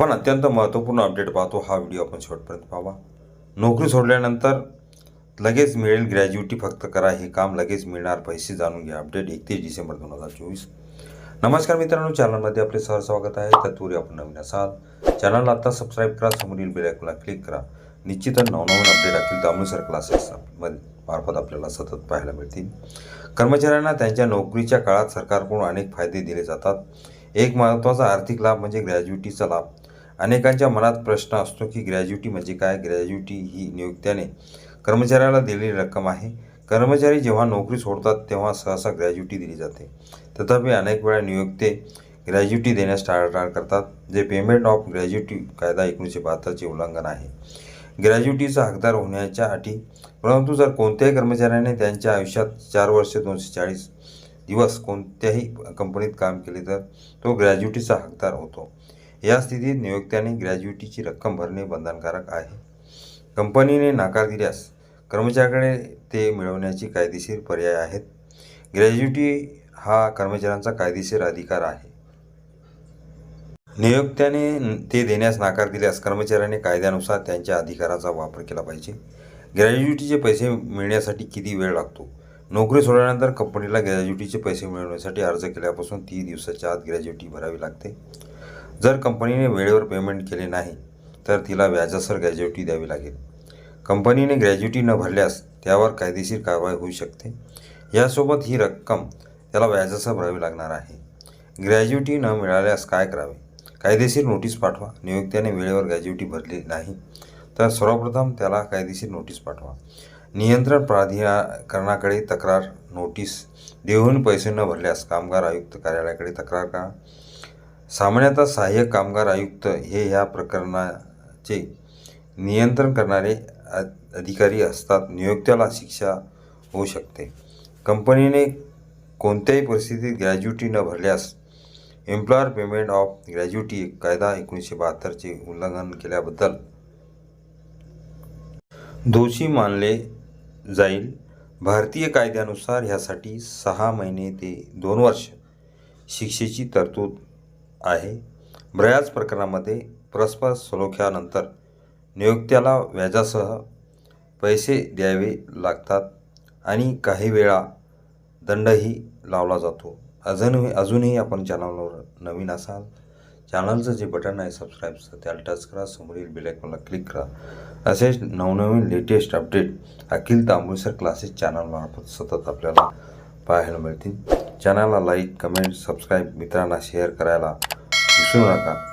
पण अत्यंत महत्त्वपूर्ण अपडेट पाहतो हा व्हिडिओ आपण शेवटपर्यंत पाहावा. नोकरी सोडल्यानंतर लगेच मिळेल ग्रॅज्युटी फक्त करा हे काम लगेच मिळणार पैसे जाणून घ्या. अपडेट एकतीस डिसेंबर दोन हजार चोवीस. नमस्कार मित्रांनो चॅनलमध्ये आपले सहर स्वागत आहे. तत्पूर्वी आपण नवीन असाल चॅनलला आता सबस्क्राईब करा समोरील बेल आयकॉनला क्लिक करा. निश्चितच नवनवीन अपडेट असतील दामोसर क्लासेस मध्ये मार्फत आपल्याला सतत पाहायला मिळतील. कर्मचाऱ्यांना त्यांच्या नोकरीच्या काळात सरकारकडून अनेक फायदे दिले जातात. एक महत्त्वाचा आर्थिक लाभ म्हणजे ग्रॅज्युटीचा लाभ. अनेकांच्या मनात प्रश्न असतो की ग्रॅज्युटी म्हणजे काय? ग्रॅज्युटी ही नियुक्त्याने कर्मचाऱ्याला दिलेली रक्कम आहे. कर्मचारी जेव्हा नोकरी सोडतात तेव्हा सहसा ग्रॅज्युटी दिली जाते. तथापि अनेक वेळा नियुक्ते ग्रॅज्युटी देण्यास टाळाटाळ करतात जे पेमेंट ऑफ ग्रॅज्युटी कायदा एकोणीसशे बहात्तरचे उल्लंघन आहे. ग्रॅज्युटीचा हकदार होण्याच्या अटी परंतु जर कोणत्याही कर्मचाऱ्याने त्यांच्या आयुष्यात चार वर्षे दोनशे चाळीस दिवस कोणत्याही कंपनीत काम केले तर तो ग्रॅज्युटीचा हकदार होतो. या स्थितीत नियोक्त्याने ग्रॅज्युटीची रक्कम भरणे बंधनकारक आहे. कंपनीने नाकार दिल्यास कर्मचाऱ्याकडे ते मिळवण्याचे कायदेशीर पर्याय आहेत. ग्रॅज्युटी हा कर्मचाऱ्यांचा कायदेशीर अधिकार आहे. नियोक्त्याने ते देण्यास नाकार दिल्यास कर्मचाऱ्याने कायद्यानुसार त्यांच्या अधिकाराचा वापर केला पाहिजे. ग्रॅज्युटीचे पैसे मिळण्यासाठी किती वेळ लागतो? नोकरी सोडल्यानंतर कंपनीला ग्रॅज्युटीचे पैसे मिळवण्यासाठी अर्ज केल्यापासून तीन दिवसाच्या आत ग्रॅज्युटी भरावी लागते. जर कंपनीने वेळेवर पेमेंट केले नाही तर तिला व्याजासर ग्रॅज्युटी द्यावी लागेल. कंपनीने ग्रॅज्युटी न भरल्यास त्यावर कायदेशीर कारवाई होऊ शकते. यासोबत ही रक्कम त्याला व्याजासह भरावी लागणार आहे. ग्रॅज्युटी न मिळाल्यास काय करावे? कायदेशीर नोटीस पाठवा. नियोक्त्याने वेळेवर ग्रॅज्युटी भरली नाही तर सर्वप्रथम त्याला कायदेशीर नोटीस पाठवा. नियंत्रण प्राधिकरणाकडे तक्रार नोटीस देऊन पैसे न भरल्यास कामगार आयुक्त कार्यालयाकडे तक्रार करा. सामान्यतः सहाय्यक कामगार आयुक्त हे ह्या प्रकरणाचे नियंत्रण करणारे अधिकारी असतात. नियोक्त्याला शिक्षा होऊ शकते. कंपनीने कोणत्याही परिस्थितीत ग्रॅज्युटी न भरल्यास एम्प्लॉयर पेमेंट ऑफ ग्रॅज्युटी कायदा एकोणीसशे बहात्तरचे उल्लंघन केल्याबद्दल दोषी मानले जाईल. भारतीय कायद्यानुसार ह्यासाठी सहा महिने ते दोन वर्ष शिक्षेची तरतूद आहे. बऱ्याच प्रकरणामध्ये परस्पर सलोख्यानंतर नियोक्त्याला व्याजासह पैसे द्यावे लागतात आणि काही वेळा दंडही लावला जातो. अजूनही अजूनही आपण चॅनलवर नवीन असाल चॅनलचं जे बटन आहे सबस्क्राईबचं त्याला टच करा समोरील बेलायकॉनला क्लिक करा. असेच नवनवीन latest update Akhil Tambulsar classes चॅनलमार्फत सतत आपल्याला पाहायला मिळतील. चॅनलला लाईक कमेंट सबस्क्राईब मित्रांना शेअर करायला 世の中